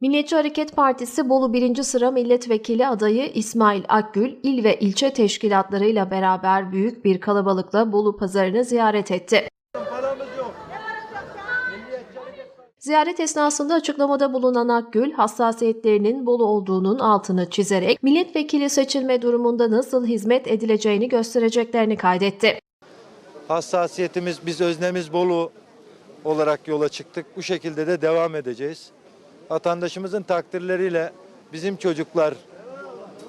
Milliyetçi Hareket Partisi Bolu 1. sıra milletvekili adayı İsmail Akgül, il ve ilçe teşkilatlarıyla beraber büyük bir kalabalıkla Bolu pazarını ziyaret etti. Ziyaret esnasında açıklamada bulunan Akgül, hassasiyetlerinin Bolu olduğunun altını çizerek milletvekili seçilme durumunda nasıl hizmet edileceğini göstereceklerini kaydetti. hassasiyetimiz, biz öznemiz Bolu olarak yola çıktık. Bu şekilde de devam edeceğiz. Vatandaşımızın takdirleriyle bizim çocuklar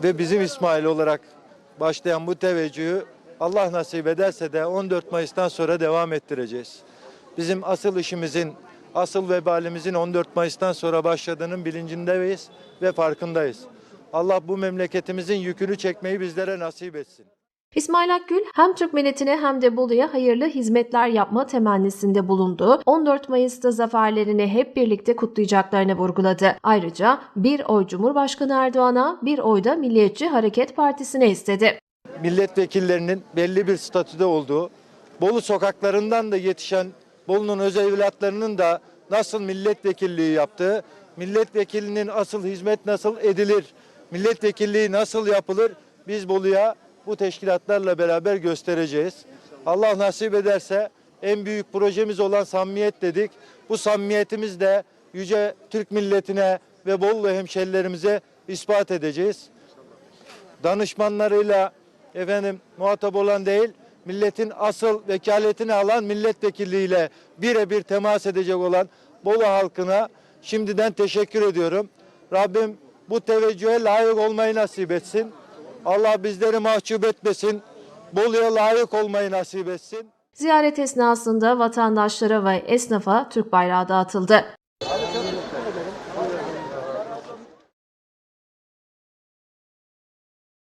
ve bizim İsmail olarak başlayan bu teveccühü Allah nasip ederse de 14 Mayıs'tan sonra devam ettireceğiz. Bizim asıl işimizin, asıl vebalimizin 14 Mayıs'tan sonra başladığının bilincindeyiz ve farkındayız. Allah bu memleketimizin yükünü çekmeyi bizlere nasip etsin. İsmail Akgül hem Türk milletine hem de Bolu'ya hayırlı hizmetler yapma temennisinde bulundu. 14 Mayıs'ta zaferlerini hep birlikte kutlayacaklarını vurguladı. Ayrıca bir oy Cumhurbaşkanı Erdoğan'a bir oy da Milliyetçi Hareket Partisi'ne istedi. milletvekillerinin belli bir statüde olduğu, Bolu sokaklarından da yetişen Bolu'nun öz evlatlarının da nasıl milletvekilliği yaptığı, milletvekilinin asıl hizmet nasıl edilir, milletvekilliği nasıl yapılır biz Bolu'ya bu teşkilatlarla beraber göstereceğiz. Allah nasip ederse en büyük projemiz olan samimiyet dedik. Bu samimiyetimiz de yüce Türk milletine ve Bolu hemşerilerimize ispat edeceğiz danışmanlarıyla efendim muhatap olan değil, milletin asıl vekaletini alan milletvekilliğiyle birebir temas edecek olan Bolu halkına şimdiden teşekkür ediyorum. Rabbim bu teveccühe layık olmayı nasip etsin. Allah bizleri mahcup etmesin. Bolu'ya layık olmayı nasip etsin. Ziyaret esnasında vatandaşlara ve esnafa Türk bayrağı dağıtıldı.